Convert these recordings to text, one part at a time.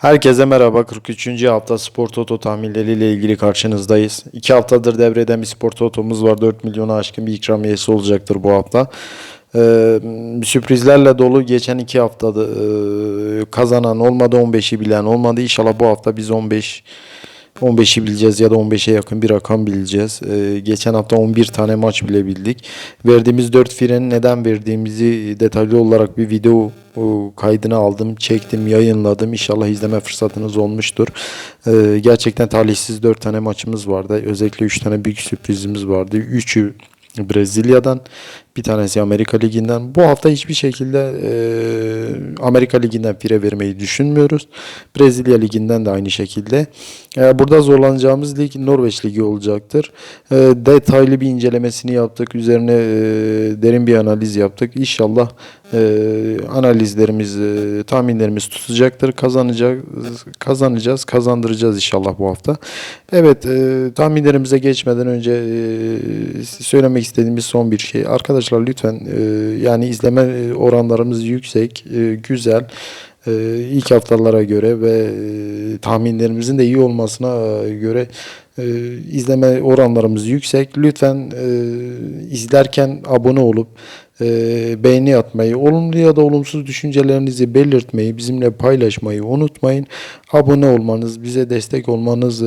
Herkese merhaba. 43. hafta Spor Toto tahminleriyle ilgili karşınızdayız. 2 haftadır devreden bir Spor Toto'muz var. 4 milyonu aşkın bir ikramiyesi olacaktır bu hafta. Ee, sürprizlerle dolu geçen 2 haftada e, kazanan olmadı, 15'i bilen olmadı. İnşallah bu hafta biz 15 15'i bileceğiz ya da 15'e yakın bir rakam bileceğiz. Ee, geçen hafta 11 tane maç bile bildik. Verdiğimiz 4 freni neden verdiğimizi detaylı olarak bir video kaydını aldım, çektim, yayınladım. İnşallah izleme fırsatınız olmuştur. Ee, gerçekten talihsiz 4 tane maçımız vardı. Özellikle 3 tane büyük sürprizimiz vardı. 3'ü Brezilya'dan, bir tanesi Amerika Ligi'nden. Bu hafta hiçbir şekilde e, Amerika Ligi'nden fire vermeyi düşünmüyoruz. Brezilya Ligi'nden de aynı şekilde. E, burada zorlanacağımız lig Norveç Ligi olacaktır. E, detaylı bir incelemesini yaptık. Üzerine e, derin bir analiz yaptık. İnşallah e, analizlerimiz, e, tahminlerimiz tutacaktır. Kazanacağız, kazanacağız, kazandıracağız inşallah bu hafta. Evet, e, tahminlerimize geçmeden önce e, söylemek istediğimiz son bir şey. Arkadaşlar lütfen e, yani izleme e, oranlarımız yüksek, e, güzel. İlk haftalara göre ve tahminlerimizin de iyi olmasına göre izleme oranlarımız yüksek. Lütfen izlerken abone olup beğeni atmayı, olumlu ya da olumsuz düşüncelerinizi belirtmeyi, bizimle paylaşmayı unutmayın. Abone olmanız, bize destek olmanız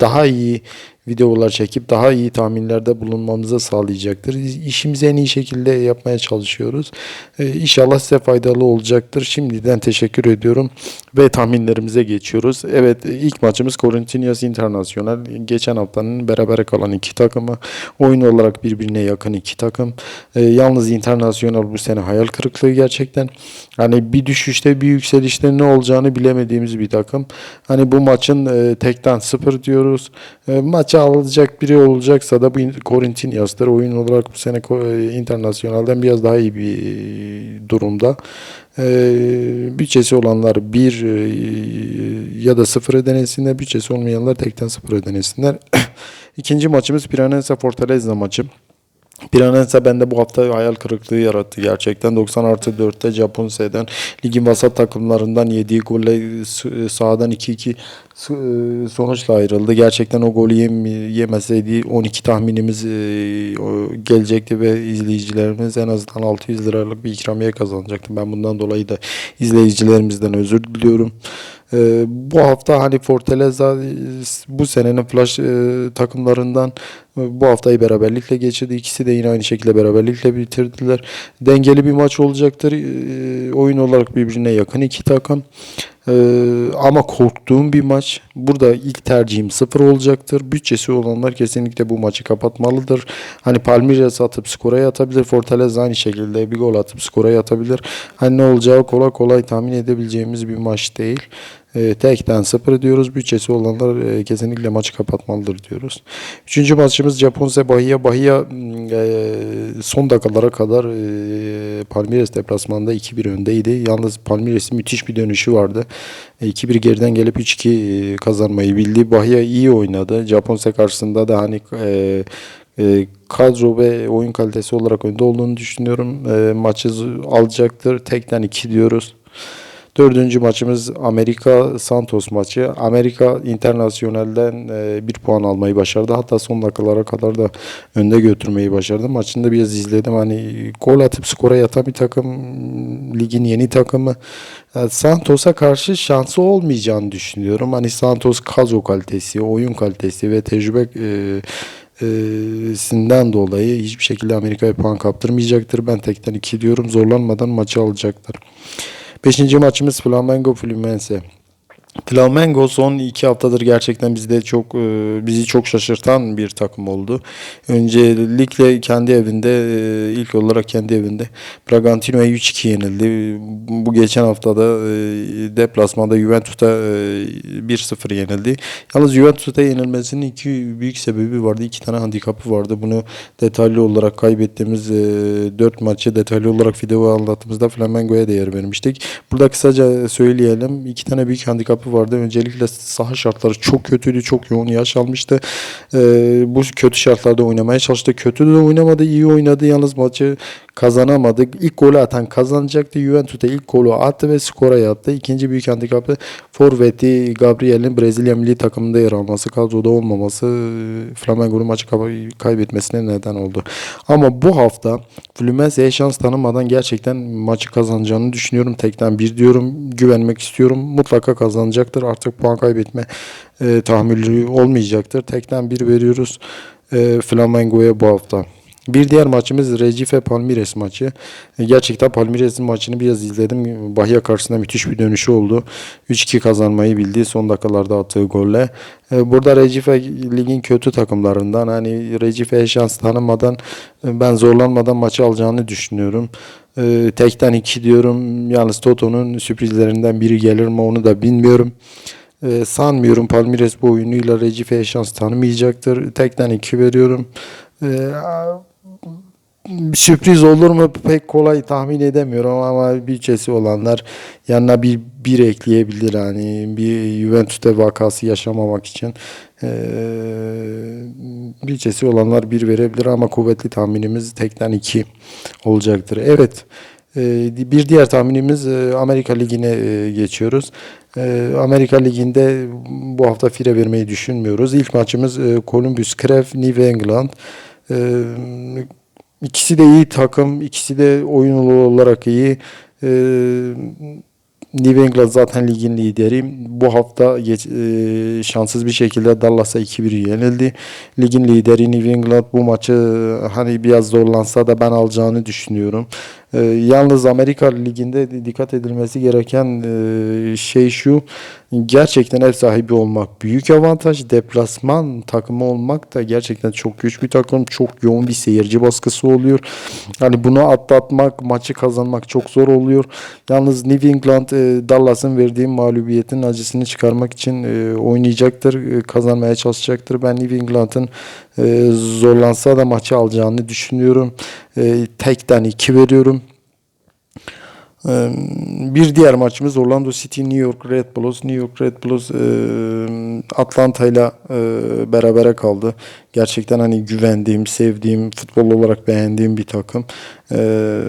daha iyi videolar çekip daha iyi tahminlerde bulunmamıza sağlayacaktır. İşimizi en iyi şekilde yapmaya çalışıyoruz. E, İnşallah size faydalı olacaktır. Şimdiden teşekkür ediyorum ve tahminlerimize geçiyoruz. Evet ilk maçımız Corinthians International. Geçen haftanın beraber kalan iki takımı. Oyun olarak birbirine yakın iki takım. E, yalnız International bu sene hayal kırıklığı gerçekten. Hani bir düşüşte bir yükselişte ne olacağını bilemediğimiz bir takım. Hani bu maçın e, tekten sıfır diyoruz. E, maça alacak biri olacaksa da bu Corinthians'tır. Oyun olarak bu sene e, International'den biraz daha iyi bir e, durumda. E, bütçesi olanlar bir e, ya da sıfır denesinler. Bütçesi olmayanlar tekten sıfır denesinler. İkinci maçımız Piranense Fortaleza maçı. Piranense bende bu hafta hayal kırıklığı yarattı gerçekten. 90 artı 4'te Japonse'den ligin vasat takımlarından yediği golle s- sahadan 2-2 s- e, sonuçla ayrıldı. Gerçekten o golü yem, yemeseydi 12 tahminimiz e, gelecekti ve izleyicilerimiz en azından 600 liralık bir ikramiye kazanacaktı. Ben bundan dolayı da izleyicilerimizden özür diliyorum. Ee, bu hafta hani Fortaleza e, bu senenin flash e, takımlarından e, bu haftayı beraberlikle geçirdi. İkisi de yine aynı şekilde beraberlikle bitirdiler. Dengeli bir maç olacaktır. Oyun olarak birbirine yakın iki takım. Ama korktuğum bir maç. Burada ilk tercihim sıfır olacaktır. Bütçesi olanlar kesinlikle bu maçı kapatmalıdır. Hani Palmeiras atıp skora yatabilir. Fortaleza aynı şekilde bir gol atıp skora yatabilir. Hani ne olacağı kolay kolay tahmin edebileceğimiz bir maç değil. E, tekten sıfır diyoruz. Bütçesi olanlar e, kesinlikle maçı kapatmalıdır diyoruz. Üçüncü maçımız Japonse Bahia. Bahia e, son dakikalara kadar e, Palmeiras deplasmanında 2-1 öndeydi. Yalnız Palmeiras'ın müthiş bir dönüşü vardı. E, 2-1 geriden gelip 3-2 e, kazanmayı bildi. Bahia iyi oynadı. Japonse karşısında da hani e, e, kadro ve oyun kalitesi olarak önde olduğunu düşünüyorum. E, maçı alacaktır. Tekten 2 diyoruz. Dördüncü maçımız Amerika Santos maçı. Amerika Internasyonel'den e, bir puan almayı başardı. Hatta son dakikalara kadar da önde götürmeyi başardı. Maçını da biraz izledim. Hani gol atıp skora yatan bir takım. Ligin yeni takımı. Yani Santos'a karşı şansı olmayacağını düşünüyorum. Hani Santos kadro kalitesi, oyun kalitesi ve tecrübe e, e, sinden dolayı hiçbir şekilde Amerika'ya puan kaptırmayacaktır. Ben tekten 2 diyorum. Zorlanmadan maçı alacaktır. Beşinci maçımız Flamengo Fluminense. Flamengo son iki haftadır gerçekten bizde çok e, bizi çok şaşırtan bir takım oldu. Öncelikle kendi evinde e, ilk olarak kendi evinde Bragantino'ya 3-2 yenildi. Bu geçen haftada e, deplasmanda Juventus'a e, 1-0 yenildi. Yalnız Juventus'a yenilmesinin iki büyük sebebi vardı. İki tane handikapı vardı. Bunu detaylı olarak kaybettiğimiz e, 4 maçı detaylı olarak video anlattığımızda Flamengo'ya değer vermiştik. Burada kısaca söyleyelim. İki tane büyük handikapı sebep vardı. Öncelikle saha şartları çok kötüydü. Çok yoğun yaş almıştı. Ee, bu kötü şartlarda oynamaya çalıştı. Kötü de oynamadı. iyi oynadı. Yalnız maçı kazanamadık. İlk golü atan kazanacaktı. Juventus'ta ilk golü attı ve skora yattı. İkinci büyük handikapı forveti Gabriel'in Brezilya milli takımında yer alması, kadroda olmaması e, Flamengo'nun maçı kay- kaybetmesine neden oldu. Ama bu hafta Fluminense'ye şans tanımadan gerçekten maçı kazanacağını düşünüyorum. Tekten bir diyorum. Güvenmek istiyorum. Mutlaka kazanacaktır. Artık puan kaybetme e, tahammülü olmayacaktır. Tekten bir veriyoruz e, Flamengo'ya bu hafta. Bir diğer maçımız Recife Palmires maçı. E, Gerçekten Palmires'in maçını biraz izledim. Bahia karşısında müthiş bir dönüşü oldu. 3-2 kazanmayı bildi son dakikalarda attığı golle. E, Burada Recife ligin kötü takımlarından. Hani Recife'ye şans tanımadan e, ben zorlanmadan maçı alacağını düşünüyorum. E, Tekten 2 diyorum. Yalnız Toto'nun sürprizlerinden biri gelir mi onu da bilmiyorum. E, sanmıyorum Palmires bu oyunuyla Recife'ye şans tanımayacaktır. Tekten 2 veriyorum. E, bir sürpriz olur mu pek kolay tahmin edemiyorum ama bütçesi olanlar yanına bir bir ekleyebilir hani bir Juventus'te vakası yaşamamak için Ee, bütçesi olanlar bir verebilir ama kuvvetli tahminimiz tekten iki olacaktır. Evet ee, bir diğer tahminimiz e, Amerika Ligi'ne e, geçiyoruz. Ee, Amerika Ligi'nde bu hafta fire vermeyi düşünmüyoruz. İlk maçımız e, Columbus Crew New England. Ee, İkisi de iyi takım, ikisi de oyun olarak iyi. New England zaten ligin lideri. Bu hafta geç, e, şanssız bir şekilde Dallas'a 2-1 yenildi. Ligin lideri New England bu maçı e, hani biraz zorlansa da ben alacağını düşünüyorum. Ee, yalnız Amerika Ligi'nde dikkat edilmesi gereken e, şey şu. Gerçekten ev sahibi olmak büyük avantaj. Deplasman takımı olmak da gerçekten çok güç bir takım. Çok yoğun bir seyirci baskısı oluyor. Hani bunu atlatmak, maçı kazanmak çok zor oluyor. Yalnız New England e, Dallas'ın verdiği mağlubiyetin acısını çıkarmak için e, oynayacaktır. e, Kazanmaya çalışacaktır. Ben New England'ın e, zorlansa da maçı alacağını düşünüyorum. E, tekten 2 veriyorum. Ee, Bir diğer maçımız Orlando City New York Red Bulls. New York Red Bulls e, Atlanta ile e, berabere kaldı. Gerçekten hani güvendiğim, sevdiğim, futbol olarak beğendiğim bir takım. Ee,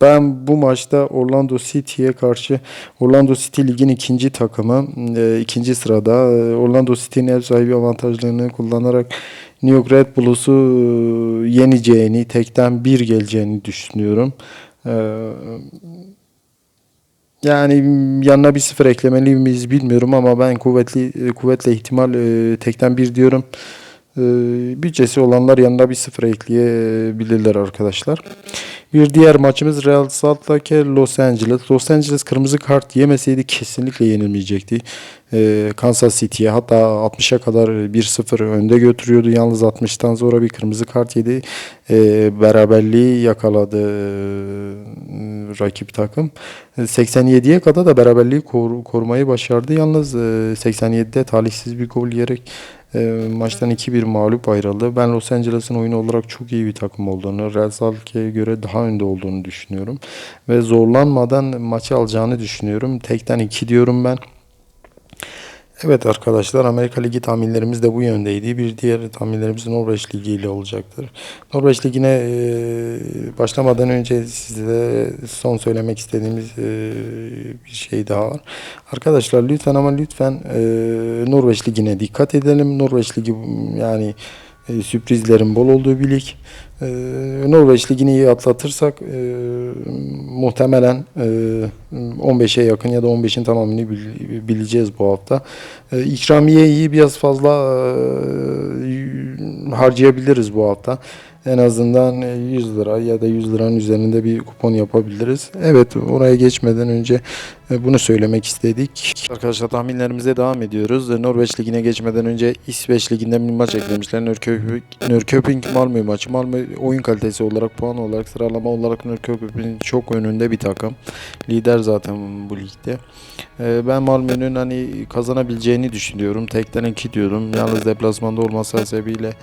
Ben bu maçta Orlando City'ye karşı Orlando City ligin ikinci takımı, e, ikinci sırada. E, Orlando City'nin ev sahibi avantajlarını kullanarak New York Red Bulls'u e, yeneceğini, tekten bir geleceğini düşünüyorum. Ee, yani yanına bir sıfır eklemeli miyiz bilmiyorum ama ben kuvvetli kuvvetle ihtimal e, tekten bir diyorum. E, bütçesi olanlar yanına bir sıfır ekleyebilirler arkadaşlar. Bir diğer maçımız Real Salt Lake Los Angeles. Los Angeles kırmızı kart yemeseydi kesinlikle yenilmeyecekti. E, Kansas City'ye hatta 60'a kadar 1-0 önde götürüyordu. Yalnız 60'tan sonra bir kırmızı kart yedi. E, beraberliği yakaladı e, rakip takım. E, 87'ye kadar da beraberliği kor- korumayı başardı. Yalnız e, 87'de talihsiz bir gol yiyerek e, maçtan 2-1 mağlup ayrıldı. Ben Los Angeles'ın oyunu olarak çok iyi bir takım olduğunu, Real Salke'ye göre daha önde olduğunu düşünüyorum. Ve zorlanmadan maçı alacağını düşünüyorum. Tekten 2 diyorum ben. Evet arkadaşlar Amerika Ligi tahminlerimiz de bu yöndeydi. Bir diğer tahminlerimiz Norveç Ligi ile olacaktır. Norveç Ligi'ne e, başlamadan önce size son söylemek istediğimiz e, bir şey daha var. Arkadaşlar lütfen ama lütfen e, Norveç Ligi'ne dikkat edelim. Norveç Ligi yani e, sürprizlerin bol olduğu bir lig. E, Norveç Ligi'ni iyi atlatırsak e, muhtemelen e, 15'e yakın ya da 15'in tamamını bil- bileceğiz bu hafta. E, ikramiyeyi biraz fazla e, harcayabiliriz bu hafta. En azından e, 100 lira ya da 100 liranın üzerinde bir kupon yapabiliriz. Evet oraya geçmeden önce e, bunu söylemek istedik. Arkadaşlar tahminlerimize devam ediyoruz. E, Norveç Ligi'ne geçmeden önce İsveç Ligi'nden bir maç eklemişler. Nörköping, Nörköping Malmö maçı. Malmö oyun kalitesi olarak, puan olarak, sıralama olarak Nörköping'in çok önünde bir takım. Lider zaten bu ligde. E, Ben Malmö'nün hani kazanabileceğini düşünüyorum. Tekten 2 diyorum. Yalnız deplasmanda olması sebebiyle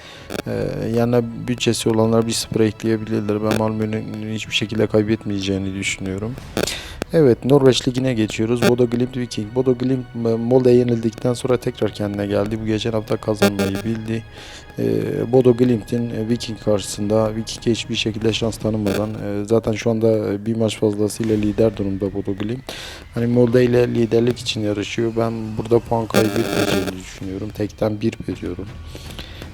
e, yanına bütçesi olanlar bir sıfır ekleyebilirler. Ben Malmö'nün hiçbir şekilde kaybetmeyeceğini düşünüyorum. Evet Norveç Ligi'ne geçiyoruz. Bodo Glimt Viking. Bodo Glimt e, Molde'ye yenildikten sonra tekrar kendine geldi. Bu geçen hafta kazanmayı bildi. E, Bodo Glimt'in e, Viking karşısında Viking'e hiçbir şekilde şans tanımadan zaten şu anda bir maç fazlasıyla lider durumda Bodo Glimt. Hani Molde ile liderlik için yarışıyor. Ben burada puan kaybetmeyeceğini düşünüyorum. Tekten bir veriyorum.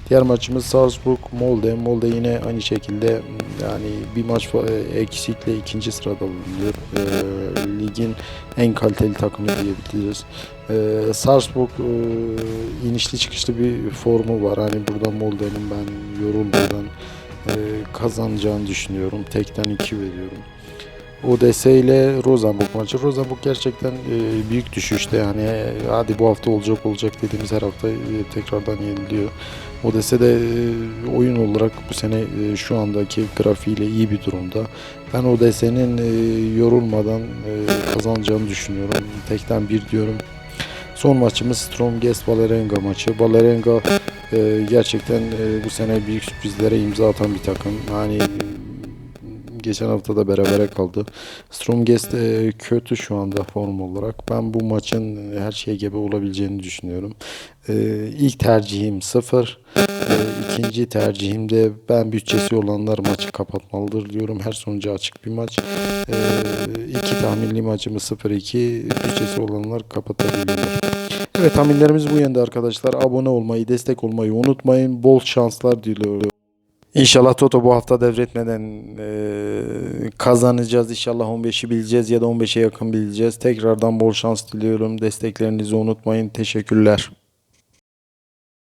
Diğer maçımız Salzburg Molde. Molde yine aynı şekilde yani bir maç e, eksikle ikinci sırada bulunuyor. E, ligin en kaliteli takımı diyebiliriz. E, Salzburg e, inişli çıkışlı bir formu var. Hani burada Molde'nin ben yorulmadan e, kazanacağını düşünüyorum. Tekten 2 veriyorum. ODS ile Rosenborg maçı. Rosenborg gerçekten e, büyük düşüşte yani e, hadi bu hafta olacak olacak dediğimiz her hafta e, tekrardan yeniliyor. ODS de oyun olarak bu sene şu andaki grafiğiyle iyi bir durumda. Ben ODS'nin yorulmadan kazanacağını düşünüyorum. Tekten bir diyorum. Son maçımız Stromgest Valerenga maçı. Valerenga gerçekten bu sene büyük sürprizlere imza atan bir takım. Yani e, geçen hafta da berabere kaldı. Stromgest e, kötü şu anda form olarak. Ben bu maçın her şeye gebe olabileceğini düşünüyorum. E, ilk tercihim 0. E, ikinci tercihim de ben bütçesi olanlar maçı kapatmalıdır diyorum. Her sonucu açık bir maç. E, iki tahminli maçımı 0-2. Bütçesi olanlar kapatabilirler. Evet tahminlerimiz bu yönde arkadaşlar. Abone olmayı, destek olmayı unutmayın. Bol şanslar diliyorum. İnşallah Toto bu hafta devretmeden eee, kazanacağız. İnşallah 15'i bileceğiz ya da 15'e yakın bileceğiz. Tekrardan bol şans diliyorum. Desteklerinizi unutmayın. Teşekkürler.